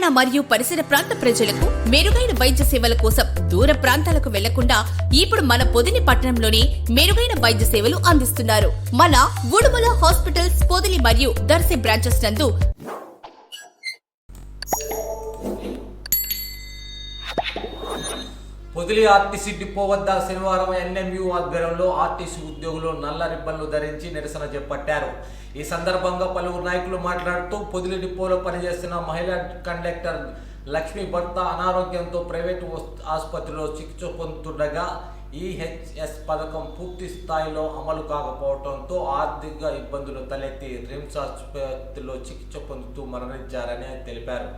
తెలంగాణ మరియు పరిసర ప్రాంత ప్రజలకు మెరుగైన వైద్య సేవల కోసం దూర ప్రాంతాలకు వెళ్ళకుండా ఇప్పుడు మన పొదిని పట్టణంలోనే మెరుగైన వైద్య సేవలు అందిస్తున్నారు. మన ఉడుమల హాస్పిటల్స్ పొదిలి మరియు దర్శి బ్రాంచెస్ నందు పొదిలి ఆర్టీసీ డిపో వద్ద శనివారం ఎన్ఎంయు ఆధ్వర్యంలో ఆర్టీసీ ఉద్యోగులు నల్ల రిబ్బన్లు ధరించి నిరసన చేపట్టారు. ఈ సందర్భంగా పలువురు నాయకులు మాట్లాడుతూ పొదిలి డిపోలో పనిచేస్తున్న మహిళా కండక్టర్ లక్ష్మి భర్త అనారోగ్యంతో ప్రైవేటు ఆసుపత్రిలో చికిత్స పొందుతుండగా ఈహెచ్ఎస్ పథకం పూర్తి స్థాయిలో అమలు కాకపోవడంతో ఆర్థిక ఇబ్బందులు తలెత్తి రిమ్స్ ఆసుపత్రిలో చికిత్స పొందుతూ మరణించారని తెలిపారు.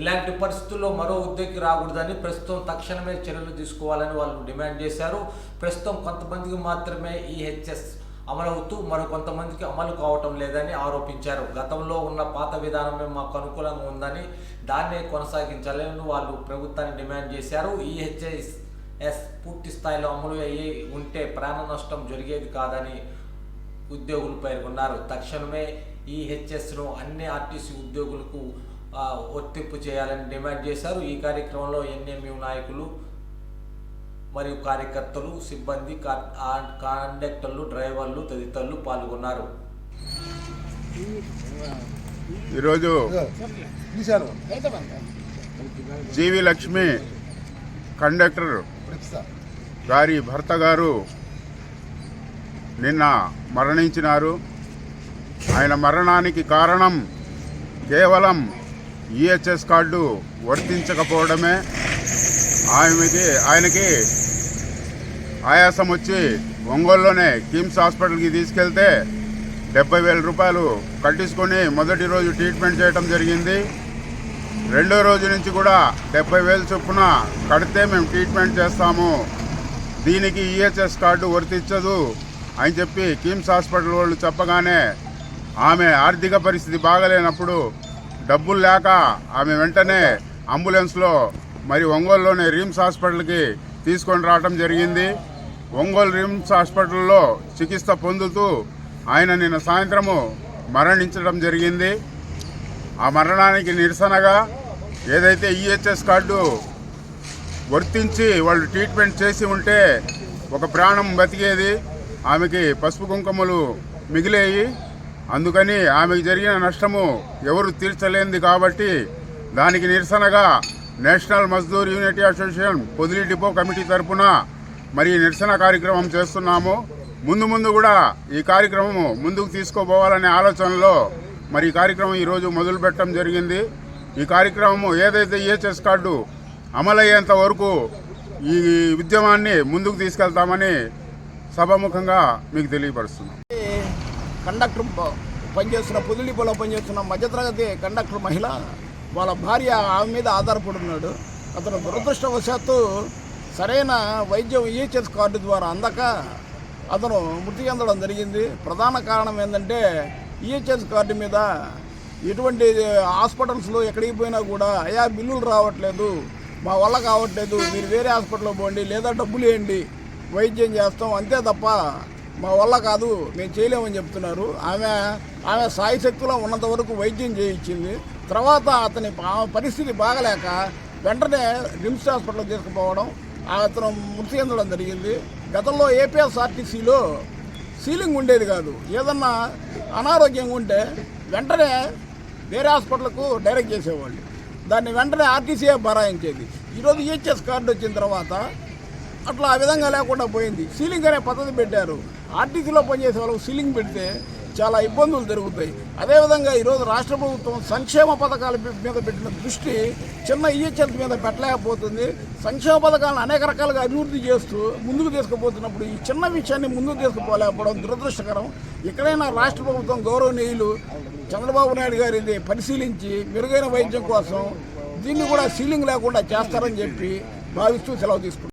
ఇలాంటి పరిస్థితుల్లో మరో ఉద్యోగి రాకూడదని ప్రస్తుతం తక్షణమే చర్యలు తీసుకోవాలని వాళ్ళు డిమాండ్ చేశారు. ప్రస్తుతం కొంతమందికి మాత్రమే ఈహెచ్ఎస్ అమలవుతూ మరో కొంతమందికి అమలు కావటం లేదని ఆరోపించారు. గతంలో ఉన్న పాత విధానమే మాకు అనుకూలంగా ఉందని దాన్నే కొనసాగించాలని వాళ్ళు ప్రభుత్వాన్ని డిమాండ్ చేశారు. ఈహెచ్ఎస్ ఎస్ పూర్తి స్థాయిలో అమలు అయ్యి ఉంటే ప్రాణ నష్టం జరిగేది కాదని ఉద్యోగులు పేర్కొన్నారు. తక్షణమే ఈ హెచ్ఎస్ను అన్ని ఆర్టీసీ ఉద్యోగులకు వర్తింపు చేయాలని డిమాండ్ చేశారు. ఈ కార్యక్రమంలో ఎన్ఎంయు నాయకులు మరియు కార్యకర్తలు సిబ్బంది కండక్టర్లు డ్రైవర్లు తదితరులు పాల్గొన్నారు. ఈరోజు జీవి లక్ష్మి కండక్టర్ గారి భర్త గారు నిన్న మరణించినారు. ఆయన మరణానికి కారణం కేవలం ఈహెచ్ఎస్ కార్డు వర్తించకపోవడమే. ఆమెకి ఆయనకి ఆయాసం వచ్చి ఒంగోలులోనే కిమ్స్ హాస్పిటల్కి తీసుకెళ్తే డెబ్బై వేల రూపాయలు కట్టించుకొని మొదటి రోజు ట్రీట్మెంట్ చేయడం జరిగింది. రెండో రోజు నుంచి కూడా డెబ్బై వేలు చొప్పున కడితే మేము ట్రీట్మెంట్ చేస్తాము. దీనికి ఈహెచ్ఎస్ కార్డు వర్తించదు అని చెప్పి కిమ్స్ హాస్పిటల్ వాళ్ళు చెప్పగానే ఆమె ఆర్థిక పరిస్థితి బాగలేనప్పుడు డబ్బులు లేక ఆమె వెంటనే అంబులెన్స్లో మరి ఒంగోలులోని రిమ్స్ హాస్పిటల్కి తీసుకొని రావడం జరిగింది. ఒంగోలు రిమ్స్ హాస్పిటల్లో చికిత్స పొందుతూ ఆయన నిన్న సాయంత్రము మరణించడం జరిగింది. ఆ మరణానికి నిరసనగా ఏదైతే ఈహెచ్ఎస్ కార్డు వర్తించి వాళ్ళు ట్రీట్మెంట్ చేసి ఉంటే ఒక ప్రాణం బతికేది ఆమెకి పసుపు కుంకుమలు మిగిలేయి. అందుకని ఆమెకు జరిగిన నష్టము ఎవరు తీర్చలేంది కాబట్టి దానికి నిరసనగా national Mazdoor unity association Podili depot committee తరపున మరి నిరసన కార్యక్రమం చేస్తున్నాము. ముందు ముందు కూడా ఈ కార్యక్రమము ముందుకు తీసుకోపోవాలనే ఆలోచనలో మరి ఈ కార్యక్రమం ఈరోజు మొదలు పెట్టడం జరిగింది. ఈ కార్యక్రమము ఏదైతే ఈహెచ్ఎస్ కార్డు అమలయ్యేంత వరకు ఈ ఉద్యమాన్ని ముందుకు తీసుకెళ్తామని సభాముఖంగా మీకు తెలియపరుస్తున్నాం. కండక్టర్ పనిచేస్తున్న పొదిలిపోలో పనిచేస్తున్న మధ్యతరగతి కండక్టర్ మహిళ వాళ్ళ భార్య ఆమె మీద ఆధారపడున్నాడు అతను దురదృష్టవశాత్తు సరైన వైద్యం ఈహెచ్ఎస్ కార్డు ద్వారా అందక అతను మృతి చెందడం జరిగింది. ప్రధాన కారణం ఏంటంటే ఈహెచ్ఎస్ కార్డు మీద ఎటువంటి హాస్పిటల్స్లో ఎక్కడికి పోయినా కూడా అయా బిల్లులు రావట్లేదు మా వల్ల కావట్లేదు మీరు వేరే హాస్పిటల్లో పోండి లేదా డబ్బులు వేయండి వైద్యం చేస్తాం అంతే తప్ప మా వల్ల కాదు మేము చేయలేమని చెప్తున్నారు. ఆమె ఆమె సాయశక్తిలో ఉన్నంత వరకు వైద్యం చేయించింది. తర్వాత అతని పరిస్థితి బాగలేక వెంటనే రిమ్స్ హాస్పిటల్ తీసుకుపోవడం అతను మృతి చెందడం జరిగింది. గతంలో ఏపీఎస్ఆర్టీసీలో సీలింగ్ ఉండేది కాదు. ఏదన్నా అనారోగ్యంగా ఉంటే వెంటనే వేరే హాస్పిటల్కు డైరెక్ట్ చేసేవాళ్ళు. దాన్ని వెంటనే ఆర్టీసీఏ బరాయించేది. ఈరోజు ఈహెచ్ఎస్ కార్డు వచ్చిన తర్వాత అట్లా ఆ విధంగా లేకుండా పోయింది. సీలింగ్ అనే పద్ధతి పెట్టారు. ఆర్టీసీలో పనిచేసే వాళ్ళకు సీలింగ్ పెడితే చాలా ఇబ్బందులు జరుగుతాయి. అదేవిధంగా ఈరోజు రాష్ట్ర ప్రభుత్వం సంక్షేమ పథకాల మీద పెట్టిన దృష్టి చిన్న ఈహెచ్ఎస్ మీద పెట్టలేకపోతుంది. సంక్షేమ పథకాలను అనేక రకాలుగా అభివృద్ధి చేస్తూ ముందుకు తీసుకుపోతున్నప్పుడు ఈ చిన్న విషయాన్ని ముందుకు తీసుకుపోలేకపోవడం దురదృష్టకరం. ఎక్కడైనా రాష్ట్ర ప్రభుత్వం గౌరవనీయులు చంద్రబాబు నాయుడు గారు ఇది పరిశీలించి మెరుగైన వైద్యం కోసం దీన్ని కూడా సీలింగ్ లేకుండా చేస్తారని చెప్పి భావిస్తూ సెలవు తీసుకుంటారు